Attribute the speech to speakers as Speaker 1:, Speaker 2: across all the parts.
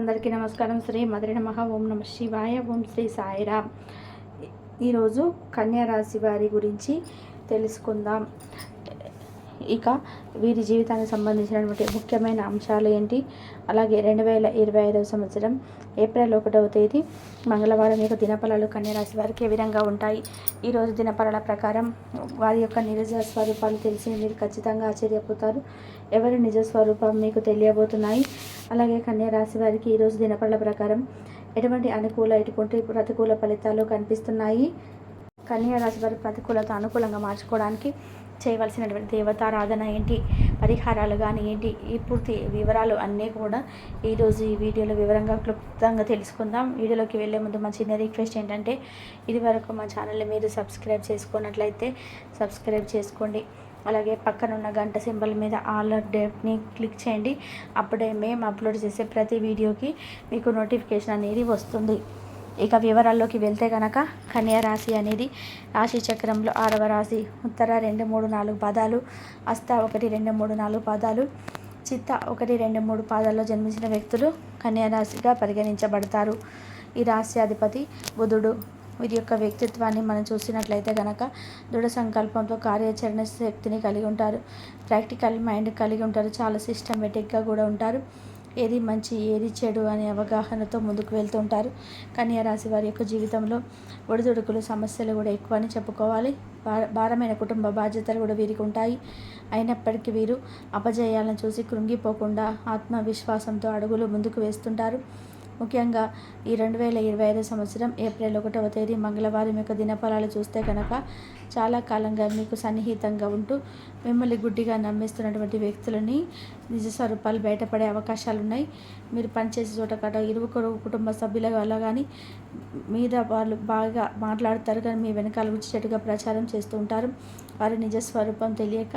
Speaker 1: అందరికీ నమస్కారం. శ్రీ మధురి నమ. ఓం నమ శివాయ. ఓం శ్రీ సాయిరామ్. ఈరోజు కన్యా రాశి వారి గురించి తెలుసుకుందాం. ఇక వీరి జీవితానికి సంబంధించినటువంటి ముఖ్యమైన అంశాలు ఏంటి? అలాగే రెండు వేల ఇరవై ఐదవ సంవత్సరం ఏప్రిల్ ఒకటవ తేదీ మంగళవారం యొక్క దినఫలాలు కన్యరాశి వారికి ఏ విధంగా ఉంటాయి? ఈరోజు దినఫలాల ప్రకారం వారి యొక్క నిజ స్వరూపాలు తెలిసి మీరు ఖచ్చితంగా ఆశ్చర్యపోతారు. ఎవరి నిజ స్వరూపం మీకు తెలియబోతున్నాయి? అలాగే కన్యరాశి వారికి ఈరోజు దినఫలాల ప్రకారం ఎటువంటి అనుకూల ఎటువంటి ప్రతికూల ఫలితాలు కనిపిస్తున్నాయి? కన్యారాశి వారి ప్రతికూలత అనుకూలంగా మార్చుకోవడానికి చేయవలసినటువంటి దేవతారాధన ఏంటి? పరిహారాలు కానీ ఏంటి? ఈ పూర్తి వివరాలు అన్నీ కూడా ఈరోజు ఈ వీడియోలో వివరంగా క్లుప్తంగా తెలుసుకుందాం. వీడియోలోకి వెళ్ళే ముందు మా చిన్న రిక్వెస్ట్ ఏంటంటే ఇది వరకు మా ఛానల్ని మీరు సబ్స్క్రైబ్ చేసుకున్నట్లయితే సబ్స్క్రైబ్ చేసుకోండి. అలాగే పక్కన ఉన్న గంట సింబల్ మీద ఆల్ డేట్ని క్లిక్ చేయండి. అప్పుడే మేము అప్లోడ్ చేసే ప్రతి వీడియోకి మీకు నోటిఫికేషన్ అనేది వస్తుంది. ఇక వివరాల్లోకి వెళ్తే కనుక కన్యా రాశి అనేది రాశి చక్రంలో ఆరవ రాశి. ఉత్తర రెండు మూడు నాలుగు పాదాలు అస్త ఒకటి రెండు మూడు నాలుగు పాదాలు చిత్త ఒకటి రెండు మూడు పాదాల్లో జన్మించిన వ్యక్తులు కన్యా రాశిగా పరిగణించబడతారు. ఈ రాశి అధిపతి బుధుడు. వీరి యొక్క వ్యక్తిత్వాన్ని మనం చూసినట్లయితే కనుక దృఢ సంకల్పంతో కార్యాచరణ శక్తిని కలిగి ఉంటారు. ప్రాక్టికల్ మైండ్ కలిగి ఉంటారు. చాలా సిస్టమేటిక్గా కూడా ఉంటారు. ఏది మంచి ఏది చెడు అనే అవగాహనతో ముందుకు వెళ్తుంటారు. రాశి వారి యొక్క జీవితంలో ఒడిదుడుకులు సమస్యలు కూడా ఎక్కువ అని చెప్పుకోవాలి భారమైన కుటుంబ బాధ్యతలు కూడా వీరికి ఉంటాయి. అయినప్పటికీ వీరు అపజయాలను చూసి కృంగిపోకుండా ఆత్మవిశ్వాసంతో అడుగులు ముందుకు వేస్తుంటారు. ముఖ్యంగా ఈ రెండు వేల ఇరవై ఐదు సంవత్సరం ఏప్రిల్ ఒకటవ తేదీ మంగళవారం యొక్క దినఫలాలు చూస్తే కనుక చాలా కాలంగా మీకు సన్నిహితంగా ఉంటూ మిమ్మల్ని గుడ్డిగా నమ్మిస్తున్నటువంటి వ్యక్తులని నిజ స్వరూపాలు బయటపడే అవకాశాలు ఉన్నాయి మీరు పనిచేసే చోట కట ఇరువురు కుటుంబ సభ్యుల వల్ల కానీ మీద వాళ్ళు బాగా మాట్లాడతారు కానీ మీ వెనకాల చెట్టుగా ప్రచారం చేస్తూ ఉంటారు. వారి నిజ స్వరూపం తెలియక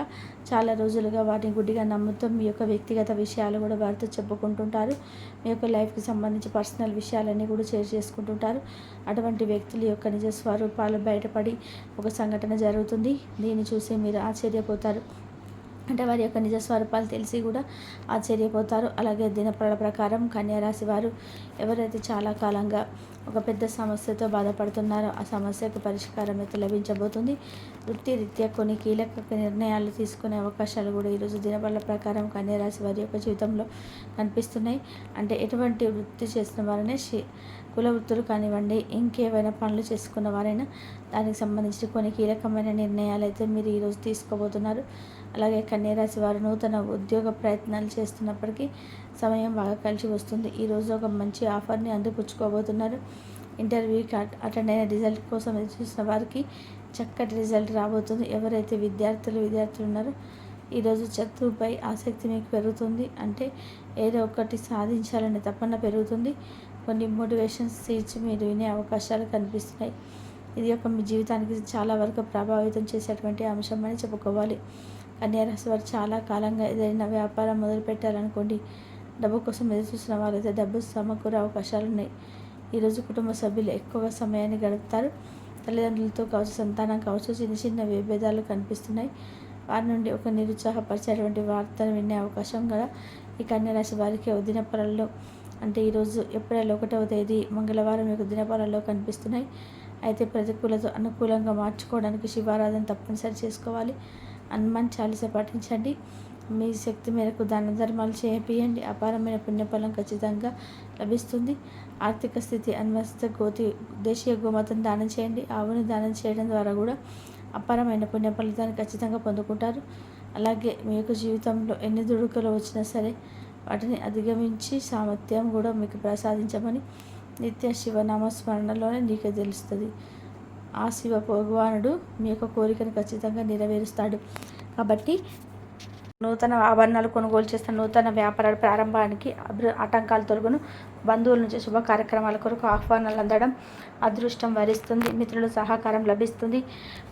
Speaker 1: చాలా రోజులుగా వారిని గుడ్డిగా నమ్ముతూ మీ యొక్క వ్యక్తిగత విషయాలు కూడా వారితో చెప్పుకుంటుంటారు మీ యొక్క లైఫ్కి సంబంధించి పర్సనల్ విషయాలన్నీ కూడా షేర్ చేసుకుంటుంటారు అటువంటి వ్యక్తుల యొక్క నిజ స్వరూపాలు బయటపడి ఒక సంఘటన జరుగుతుంది. దీన్ని చూసి మీరు ఆశ్చర్యపోతారు. అంటే వారి యొక్క నిజ స్వరూపాలు తెలిసి కూడా ఆశ్చర్యపోతారు. అలాగే దినపడ ప్రకారం కన్యారాశి వారు ఎవరైతే చాలా కాలంగా ఒక పెద్ద సమస్యతో బాధపడుతున్నారో ఆ సమస్యకు పరిష్కారం అయితే లభించబోతుంది. వృత్తిరీత్యా కొన్ని కీలక నిర్ణయాలు తీసుకునే అవకాశాలు కూడా ఈరోజు దినపడల ప్రకారం కన్యారాశి వారి యొక్క జీవితంలో కనిపిస్తున్నాయి. అంటే ఎటువంటి వృత్తి చేసిన వారనే కుల వృత్తులు కానివ్వండి ఇంకేవైనా పనులు చేసుకున్న వారైనా దానికి సంబంధించి కొన్ని కీలకమైన నిర్ణయాలు అయితే మీరు ఈరోజు తీసుకోబోతున్నారు. అలాగే కన్యరాశి వారు నూతన ఉద్యోగ ప్రయత్నాలు చేస్తున్నప్పటికీ సమయం బాగా కలిసి వస్తుంది. ఈరోజు ఒక మంచి ఆఫర్ని అందిపుచ్చుకోబోతున్నారు. ఇంటర్వ్యూకి అటెండ్ అయిన రిజల్ట్ కోసం చూసిన వారికి చక్కటి రిజల్ట్ రాబోతుంది. ఎవరైతే విద్యార్థులు విద్యార్థులు ఉన్నారో ఈరోజు చదువుపై ఆసక్తి మీకు పెరుగుతుంది. అంటే ఏదో ఒకటి సాధించాలనే తపన పెరుగుతుంది. కొన్ని మోటివేషన్స్ ఇచ్చి మీరు వినే అవకాశాలు కనిపిస్తున్నాయి. ఇది ఒక మీ జీవితానికి చాలా వరకు ప్రభావితం చేసేటువంటి అంశం అని చెప్పుకోవాలి. కన్యారాశి వారు చాలా కాలంగా ఏదైనా వ్యాపారం మొదలుపెట్టాలనుకోండి డబ్బు కోసం ఎదురు చూసిన వారైతే డబ్బు సమకూరే అవకాశాలు ఉన్నాయి. ఈరోజు కుటుంబ సభ్యులు ఎక్కువగా సమయాన్ని గడుపుతారు. తల్లిదండ్రులతో కావచ్చు సంతానం కావచ్చు చిన్న చిన్న విభేదాలు కనిపిస్తున్నాయి. వారి నుండి ఒక నిరుత్సాహపరిచేటువంటి వార్తను వినే అవకాశం కూడా ఈ కన్యరాశి వారికి ఉదిన పొరల్లో అంటే ఈరోజు ఏప్రిల్ ఒకటవ తేదీ మంగళవారం యొక్క దినపాలలో కనిపిస్తున్నాయి. అయితే ప్రతికూలత అనుకూలంగా మార్చుకోవడానికి శివారాధన తప్పనిసరి చేసుకోవాలి. హనుమాన్ చాలీస పాటించండి. మీ శక్తి మేరకు దాన ధర్మాలు చేపియండి. అపారమైన పుణ్యఫలం ఖచ్చితంగా లభిస్తుంది. ఆర్థిక స్థితి అన్వస్త గోతి దేశీయ గోమతను దానం చేయండి. ఆవుని దానం చేయడం ద్వారా కూడా అపారమైన పుణ్య ఫలితాన్ని ఖచ్చితంగా పొందుకుంటారు. అలాగే మీ యొక్క జీవితంలో ఎన్ని దుడుకలు వచ్చినా సరే వాటిని అధిగమించి సామర్థ్యం కూడా మీకు ప్రసాదించమని నిత్య శివనామస్మరణలోనే నీకే తెలుస్తుంది. ఆ శివ భగవానుడు మీ యొక్క కోరికను ఖచ్చితంగా నెరవేరుస్తాడు. కాబట్టి నూతన ఆభరణాలు కొనుగోలు చేస్తున్న నూతన వ్యాపారాల ప్రారంభానికి ఆటంకాలు తొలగును. బంధువుల నుంచి శుభ కార్యక్రమాల కొరకు ఆహ్వానాలు అందడం అదృష్టం వరిస్తుంది. మిత్రుల సహకారం లభిస్తుంది.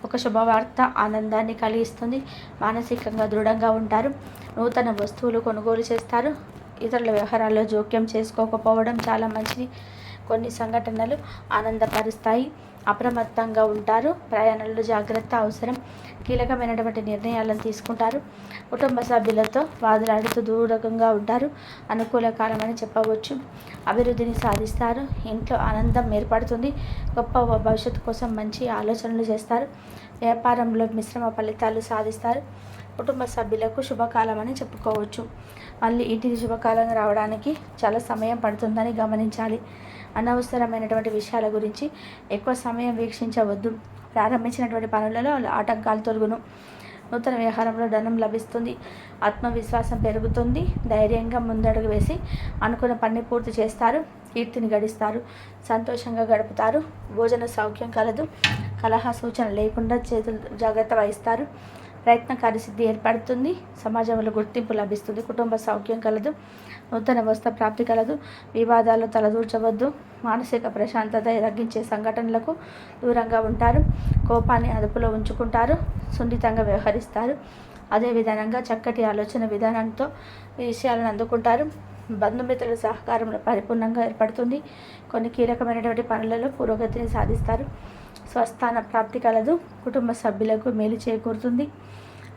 Speaker 1: ఒక శుభవార్త ఆనందాన్ని కలిగిస్తుంది. మానసికంగా దృఢంగా ఉంటారు. నూతన వస్తువులు కొనుగోలు చేస్తారు. ఇతరుల వ్యవహారాల్లో జోక్యం చేసుకోకపోవడం చాలా మంచిది. కొన్ని సంఘటనలు ఆనందపరుస్తాయి. అప్రమత్తంగా ఉంటారు. ప్రయాణంలో జాగ్రత్త అవసరం. కీలకమైనటువంటి నిర్ణయాలను తీసుకుంటారు. కుటుంబ సభ్యులతో వాదులాడుతూ దూరంగా ఉంటారు. అనుకూల కాలమని చెప్పవచ్చు. అభివృద్ధిని సాధిస్తారు. ఇంట్లో ఆనందం ఏర్పడుతుంది. గొప్ప భవిష్యత్తు కోసం మంచి ఆలోచనలు చేస్తారు. వ్యాపారంలో మిశ్రమ ఫలితాలు సాధిస్తారు. కుటుంబ సభ్యులకు శుభకాలం అని చెప్పుకోవచ్చు. మళ్ళీ ఇంటికి శుభకాలం రావడానికి చాలా సమయం పడుతుందని గమనించాలి. అనవసరమైనటువంటి విషయాల గురించి ఎక్కువ సమయం వీక్షించవద్దు. ప్రారంభించినటువంటి పనులలో ఆటంకాలు తొలుగును. నూతన వ్యవహారంలో ధనం లభిస్తుంది. ఆత్మవిశ్వాసం పెరుగుతుంది. ధైర్యంగా ముందడుగు వేసి అనుకున్న పని పూర్తి చేస్తారు. కీర్తిని గడిస్తారు. సంతోషంగా గడుపుతారు. భోజన సౌఖ్యం కలదు. కలహ సూచన లేకుండా చేతులు జాగ్రత్త వహిస్తారు. ప్రయత్న కార్యసిద్ధి ఏర్పడుతుంది. సమాజంలో గుర్తింపు లభిస్తుంది. కుటుంబ సౌఖ్యం కలదు. నూతన వ్యవస్థ ప్రాప్తి కలదు. వివాదాలు తలదూర్చవద్దు. మానసిక ప్రశాంతత తగ్గించే సంఘటనలకు దూరంగా ఉంటారు. కోపాన్ని అదుపులో ఉంచుకుంటారు. సున్నితంగా వ్యవహరిస్తారు. అదే విధానంగా చక్కటి ఆలోచన విధానంతో విషయాలను అందుకుంటారు. బంధుమిత్రుల సహకారంలో పరిపూర్ణంగా ఏర్పడుతుంది. కొన్ని కీలకమైనటువంటి పనులలో పురోగతిని సాధిస్తారు. స్వస్థాన ప్రాప్తి కలదు. కుటుంబ సభ్యులకు మేలు చేకూరుతుంది.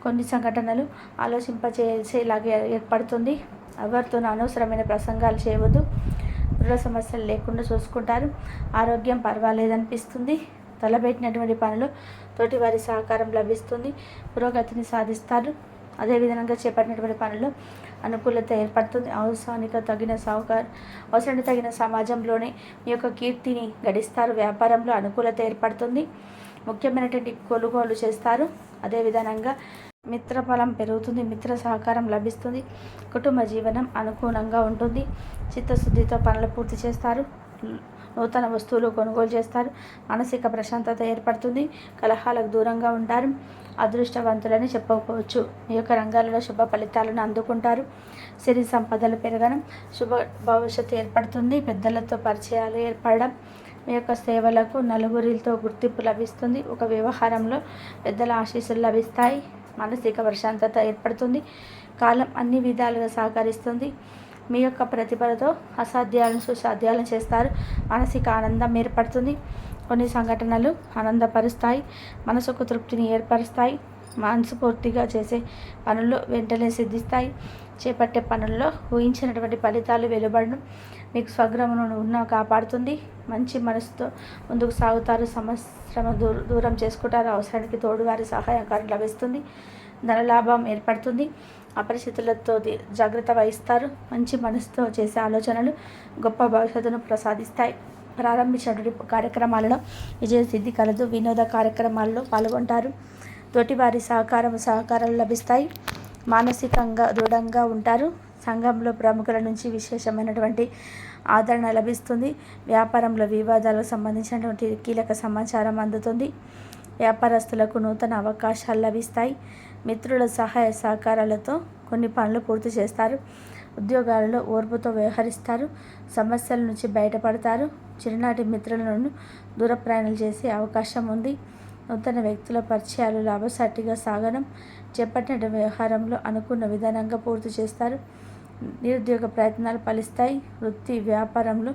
Speaker 1: కొన్ని సంఘటనలు ఆలోచింపచేసేలాగా ఏర్పడుతుంది. ఎవరితో అనవసరమైన ప్రసంగాలు చేయవద్దు. దృఢ సమస్యలు లేకుండా చూసుకుంటారు. ఆరోగ్యం పర్వాలేదనిపిస్తుంది. తలబెట్టినటువంటి పనులు తోటి వారి సహకారం లభిస్తుంది. పురోగతిని సాధిస్తారు. అదేవిధంగా చేపట్టినటువంటి పనులు అనుకూలత ఏర్పడుతుంది. అవసరానికి తగిన సౌకర్ అవసరానికి తగిన సమాజంలోనే మీ యొక్క కీర్తిని గడిస్తారు. వ్యాపారంలో అనుకూలత ఏర్పడుతుంది. ముఖ్యమైనటువంటి కొనుగోలు చేస్తారు. అదేవిధంగా మిత్రఫలం పెరుగుతుంది. మిత్ర సహకారం లభిస్తుంది. కుటుంబ జీవనం అనుకూలంగా ఉంటుంది. చిత్తశుద్ధితో పనులు పూర్తి చేస్తారు. నూతన వస్తువులు కొనుగోలు చేస్తారు. మానసిక ప్రశాంతత ఏర్పడుతుంది. కలహాలకు దూరంగా ఉంటారు. అదృష్టవంతులని చెప్పుకోవచ్చు మీ యొక్క రంగాలలో శుభ ఫలితాలను అందుకుంటారు. సిరి సంపదలు పెరగడం శుభ భవిష్యత్తు ఏర్పడుతుంది. పెద్దలతో పరిచయాలు ఏర్పడడం మీ యొక్క సేవలకు నలుగురితో గుర్తింపు లభిస్తుంది. ఒక వ్యవహారంలో పెద్దల ఆశీస్సులు లభిస్తాయి. మానసిక ప్రశాంతత ఏర్పడుతుంది. కాలం అన్ని విధాలుగా సహకరిస్తుంది. మీ యొక్క ప్రతిభలతో అసాధ్యాలను సుసాధ్యాలను చేస్తారు. మానసిక ఆనందం ఏర్పడుతుంది. కొన్ని సంఘటనలు ఆనందపరుస్తాయి. మనసుకు తృప్తిని ఏర్పరుస్తాయి. మనస్ఫూర్తిగా చేసే పనులు వెంటనే సిద్ధిస్తాయి. చేపట్టే పనుల్లో ఊహించినటువంటి ఫలితాలు వెలువడడం మీకు స్వగ్రహమును ఉన్న కాపాడుతుంది. మంచి మనసుతో ముందుకు సాగుతారు. సమస్యను దూరం చేసుకుంటారు. అవసరానికి తోడు వారి సహాయకారం లభిస్తుంది. ధనలాభం ఏర్పడుతుంది. అపరిచితులతో జాగ్రత్త వహిస్తారు. మంచి మనసుతో చేసే ఆలోచనలు గొప్ప భవిష్యత్తును ప్రసాదిస్తాయి. ప్రారంభించినటువంటి కార్యక్రమాలలో విజయ సిద్ధి కలదు. వినోద కార్యక్రమాల్లో పాల్గొంటారు. తోటివారి సహకారం సహకారాలు లభిస్తాయి. మానసికంగా దృఢంగా ఉంటారు. సంఘంలో ప్రముఖుల నుంచి విశేషమైనటువంటి ఆదరణ లభిస్తుంది. వ్యాపారంలో వివాదాలకు సంబంధించినటువంటి కీలక సమాచారం అందుతుంది. వ్యాపారస్తులకు నూతన అవకాశాలు లభిస్తాయి. మిత్రుల సహాయ సహకారాలతో కొన్ని పనులు పూర్తి చేస్తారు. ఉద్యోగాలలో ఓర్పుతో వ్యవహరిస్తారు. సమస్యల నుంచి బయటపడతారు. చిరునాటి మిత్రులను దూర ప్రయాణాలు చేసే అవకాశం ఉంది. నూతన వ్యక్తుల పరిచయాలు లాభసాటిగా సాగడం చేపట్టిన వ్యవహారంలో అనుకున్న విధానంగా పూర్తి చేస్తారు. నిరుద్యోగ ప్రయత్నాలు ఫలిస్తాయి. వృత్తి వ్యాపారంలో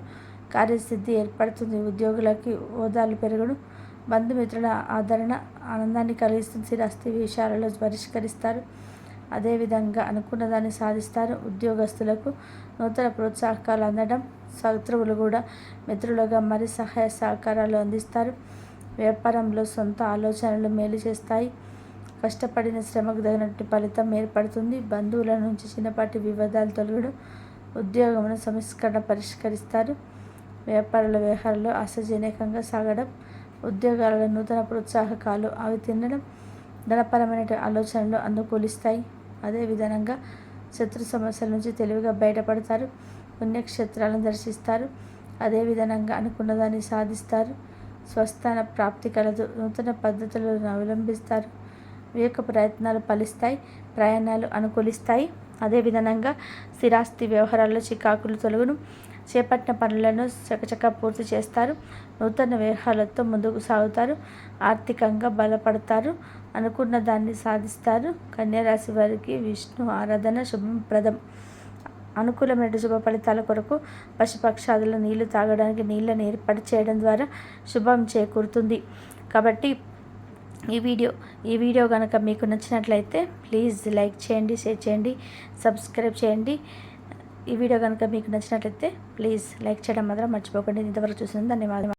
Speaker 1: కార్యసిద్ధి ఏర్పడుతుంది. ఉద్యోగులకి హోదాలు పెరగడం బంధుమిత్రుల ఆదరణ ఆనందాన్ని కలిగిస్తుంది. స్థిరాస్తి విషయాలలో పరిష్కరిస్తారు. అదేవిధంగా అనుకున్న దాన్ని సాధిస్తారు. ఉద్యోగస్తులకు నూతన ప్రోత్సాహకాలు అందడం శత్రువులు కూడా మిత్రులుగా మరి సహాయ సహకారాలు అందిస్తారు. వ్యాపారంలో సొంత ఆలోచనలు మేలు చేస్తాయి. కష్టపడిన శ్రమకు తగినట్టు ఫలితం ఏర్పడుతుంది. బంధువుల నుంచి చిన్నపాటి వివాదాలు తొలగడం ఉద్యోగమును సంస్కరణ పరిష్కరిస్తారు. వ్యాపారాల వ్యవహారంలో ఆశాజనకంగా సాగడం ఉద్యోగాలలో నూతన ప్రోత్సాహకాలు అవి తినడం ధనపరమైన ఆలోచనలు అనుకూలిస్తాయి అదేవిధంగా శత్రు సమస్యల నుంచి తెలివిగా బయటపడతారు పుణ్యక్షేత్రాలను దర్శిస్తారు అదేవిధంగా అనుకున్నదాన్ని సాధిస్తారు స్వస్థాన ప్రాప్తి కలదు నూతన పద్ధతులను అవలంబిస్తారు మీ యొక్క ప్రయత్నాలు ఫలిస్తాయి ప్రయాణాలు అనుకూలిస్తాయి. అదేవిధంగా స్థిరాస్తి వ్యవహారాల్లో చికాకులు తొలగును చేపట్టిన పనులను చకచక పూర్తి చేస్తారు. నూతన వ్యూహాలతో ముందుకు సాగుతారు. ఆర్థికంగా బలపడతారు. అనుకున్న దాన్ని సాధిస్తారు. కన్యారాశి వారికి విష్ణు ఆరాధన శుభప్రదం. అనుకూలమైన శుభ ఫలితాల కొరకు పశుపక్షాదుల నీళ్ళు తాగడానికి నీళ్ళని ఏర్పాటు చేయడం ద్వారా శుభం చేకూరుతుంది. కాబట్టి ఈ వీడియో ఈ వీడియో కనుక మీకు నచ్చినట్లయితే ప్లీజ్ లైక్ చేయండి షేర్ చేయండి సబ్స్క్రైబ్ చేయండి. ఈ వీడియో కనుక మీకు నచ్చినట్లయితే ప్లీజ్ లైక్ చేయడం మాత్రం మర్చిపోకండి. ఇంతవరకు చూసిన ధన్యవాదాలు